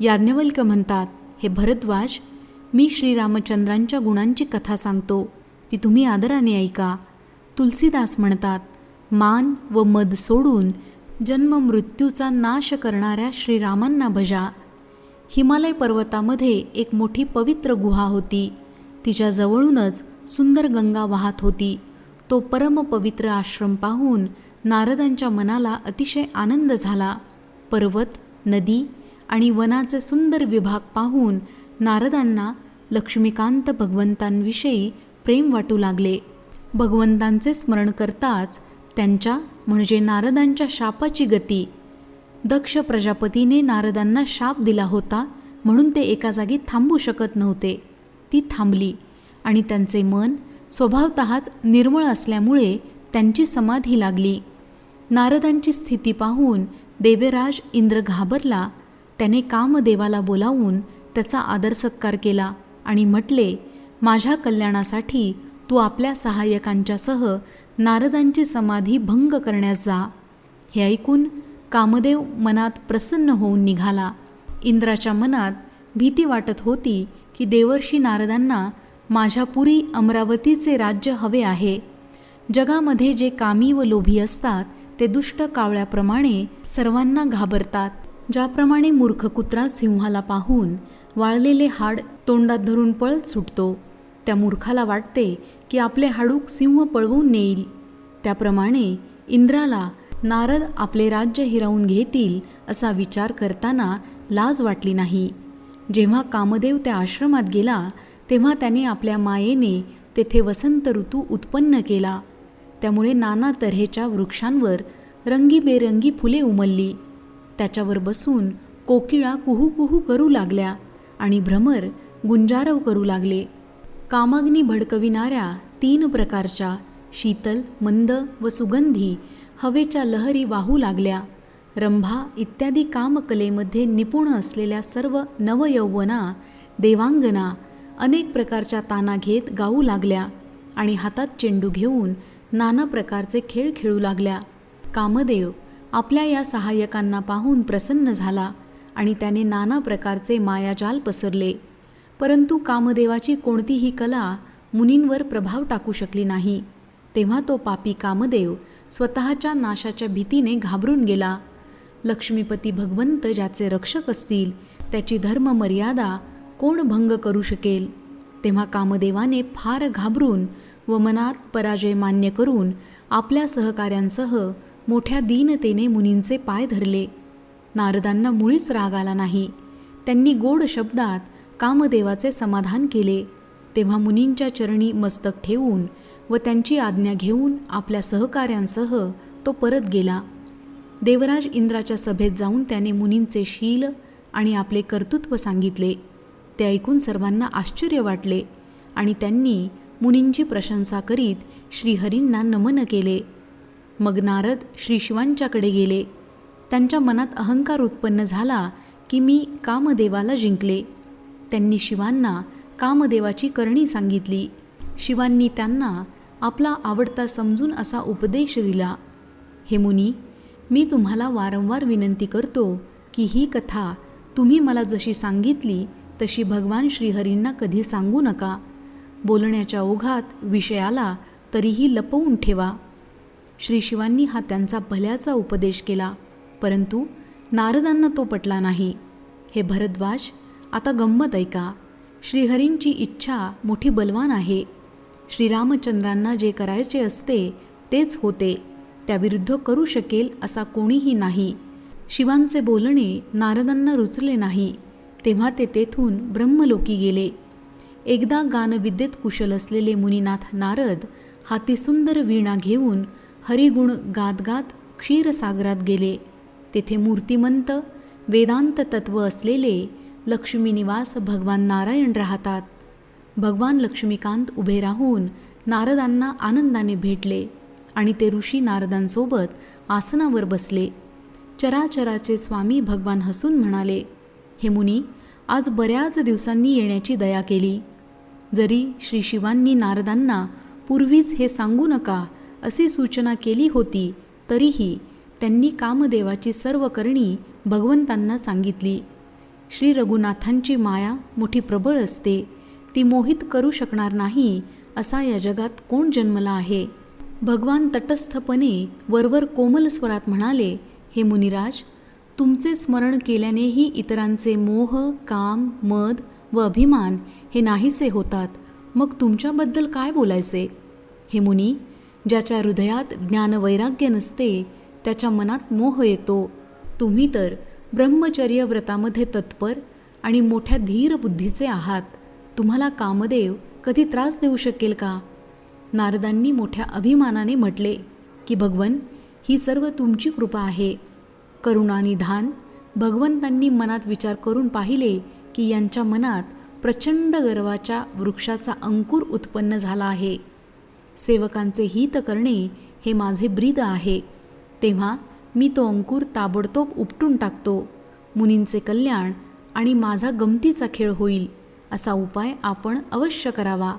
याज्ञवल्क म्हणतात हे भरद्वाज मी श्रीरामचंद्रांच्या गुणांची कथा सांगतो ती तुम्ही आदराने ऐका. तुलसीदास म्हणतात मान व मद सोडून जन्म मृत्यूचा नाश करणाऱ्या श्रीरामांना भजा. हिमालय पर्वतामध्ये एक मोठी पवित्र गुहा होती. तिच्या जवळूनच सुंदर गंगा वाहत होती. तो परमपवित्र आश्रम पाहून नारदांच्या मनाला अतिशय आनंद झाला. पर्वत नदी आणि वनाचे सुंदर विभाग पाहून नारदांना लक्ष्मीकांत भगवंतांविषयी प्रेम वाटू लागले. भगवंतांचे स्मरण करताच त्यांच्या म्हणजे नारदांच्या शापाची गती. दक्ष प्रजापतीने नारदांना शाप दिला होता म्हणून ते एका जागी थांबू शकत नव्हते. ती थांबली आणि त्यांचे मन स्वभावतःच निर्मळ असल्यामुळे त्यांची समाधी लागली. नारदांची स्थिती पाहून देवराज इंद्र घाबरला त्याने कामदेवाला बोलावून त्याचा आदर सत्कार केला आणि म्हटले माझ्या कल्याणासाठी तू आपल्या सहाय्यकांच्यासह नारदांची समाधी भंग करण्यास जा. हे ऐकून कामदेव मनात प्रसन्न होऊन निघाला. इंद्राच्या मनात भीती वाटत होती की देवर्षी नारदांना माझ्यापुरी अमरावतीचे राज्य हवे आहे. जगामध्ये जे कामी व लोभी असतात ते दुष्ट कावळ्याप्रमाणे सर्वांना घाबरतात. ज्याप्रमाणे मूर्ख कुत्रा सिंहाला पाहून वाळलेले हाड तोंडात धरून पळत सुटतो. त्या मूर्खाला वाटते की आपले हाडूक सिंह पळवून नेईल. त्याप्रमाणे इंद्राला नारद आपले राज्य हिरावून घेतील असा विचार करताना लाज वाटली नाही. जेव्हा कामदेव त्या आश्रमात गेला तेव्हा त्याने आपल्या मायेने तेथे वसंत ऋतू उत्पन्न केला. त्यामुळे नाना तऱ्हेच्या वृक्षांवर रंगीबेरंगी फुले उमलली. त्याच्यावर बसून कोकिळा कुहू कुहू करू लागल्या आणि भ्रमर गुंजारव करू लागले. कामाग्नी भडकविणाऱ्या तीन प्रकारच्या शीतल मंद व सुगंधी हवेच्या लहरी वाहू लागल्या. रंभा इत्यादी कामकलेमध्ये निपुण असलेल्या सर्व नवयौवना देवांगना अनेक प्रकारच्या ताना घेत गाऊ लागल्या आणि हातात चेंडू घेऊन नाना प्रकारचे खेळ खेळू लागल्या. कामदेव आपल्या या सहाय्यकांना पाहून प्रसन्न झाला आणि त्याने नाना प्रकारचे मायाजाल पसरले. परंतु कामदेवाची कोणतीही कला मुनींवर प्रभाव टाकू शकली नाही. तेव्हा तो पापी कामदेव स्वतःच्या नाशाच्या भीतीने घाबरून गेला. लक्ष्मीपती भगवंत ज्याचे रक्षक असतील त्याची धर्ममर्यादा कोण भंग करू शकेल? तेव्हा कामदेवाने फार घाबरून व मनात पराजय मान्य करून आपल्या सहकाऱ्यांसह मोठ्या दीनतेने मुनींचे पाय धरले. नारदांना मुळीच राग आला नाही. त्यांनी गोड शब्दात कामदेवाचे समाधान केले. तेव्हा मुनींच्या चरणी मस्तक ठेवून व त्यांची आज्ञा घेऊन आपल्या सहकाऱ्यांसह तो परत गेला. देवराज इंद्राच्या सभेत जाऊन त्याने मुनींचे शील आणि आपले कर्तृत्व सांगितले. ते ऐकून सर्वांना आश्चर्य वाटले आणि त्यांनी मुनींची प्रशंसा करीत श्रीहरींना नमन केले. मग नारद श्री शिवांच्याकडे गेले. त्यांच्या मनात अहंकार उत्पन्न झाला की मी कामदेवाला जिंकले. त्यांनी शिवांना कामदेवाची करणी सांगितली. शिवांनी त्यांना आपला आवडता समजून असा उपदेश दिला. हे मुनी मी तुम्हाला वारंवार विनंती करतो की ही कथा तुम्ही मला जशी सांगितली तशी भगवान श्रीहरींना कधी सांगू नका. बोलण्याच्या ओघात विषयाला तरीही लपवून ठेवा. श्री शिवांनी हा त्यांचा भल्याचा उपदेश केला. परंतु नारदांना तो पटला नाही. हे भरद्वाज आता गंमत ऐका. श्रीहरींची इच्छा मोठी बलवान आहे. श्रीरामचंद्रांना जे करायचे असते तेच होते. त्याविरुद्ध करू शकेल असा कोणीही नाही. शिवांचे बोलणे नारदांना रुचले नाही. तेव्हा ते तेथून ब्रह्मलोकी गेले. एकदा गानविद्येत कुशल असलेले मुनीनाथ नारद हाती सुंदर वीणा घेऊन हरिगुण गात गात क्षीरसागरात गेले. तेथे मूर्तिमंत वेदांत तत्व असलेले लक्ष्मीनिवास भगवान नारायण राहतात. भगवान लक्ष्मीकांत उभे राहून नारदांना आनंदाने भेटले आणि ते ऋषी नारदांसोबत आसनावर बसले. चराचराचे स्वामी भगवान हसून म्हणाले हे मुनी आज बऱ्याच दिवसांनी येण्याची दया केली. जरी श्री शिवांनी नारदांना पूर्वीच हे सांगू नका अशी सूचना केली होती तरीही त्यांनी कामदेवाची सर्व करणी भगवंतांना सांगितली. श्री रघुनाथांची माया मोठी प्रबळ असते ती मोहित करू शकणार नाही असा या जगात कोण जन्मला आहे? भगवान तटस्थपणे वरवर कोमल स्वरात म्हणाले हे मुनिराज तुमचे स्मरण केल्यानेही इतरांचे मोह काम मद व अभिमान हे नाहीसे होतात. मग तुमच्याबद्दल काय बोलायचे? हे मुनी ज्याच्या हृदयात ज्ञानवैराग्य नसते त्याच्या मनात मोह येतो. तुम्ही तर ब्रह्मचर्य व्रतामध्ये तत्पर आणि मोठ्या धीर बुद्धीचे आहात. तुम्हाला कामदेव कधी त्रास देऊ शकेल का? नारदांनी मोठ्या अभिमानाने म्हटले की भगवन ही सर्व तुमची कृपा आहे. करुणानिधान भगवंतांनी मनात विचार करून पाहिले की यांच्या मनात प्रचंड गर्वाच्या वृक्षाचा अंकुर उत्पन्न झाला आहे. सेवकांचे हित करणे हे माझे ब्रीद आहे. तेव्हा मी तो अंकुर ताबडतोब उपटून टाकतो. मुनींचे कल्याण आणि माझा गमतीचा खेळ होईल असा उपाय आपण अवश्य करावा.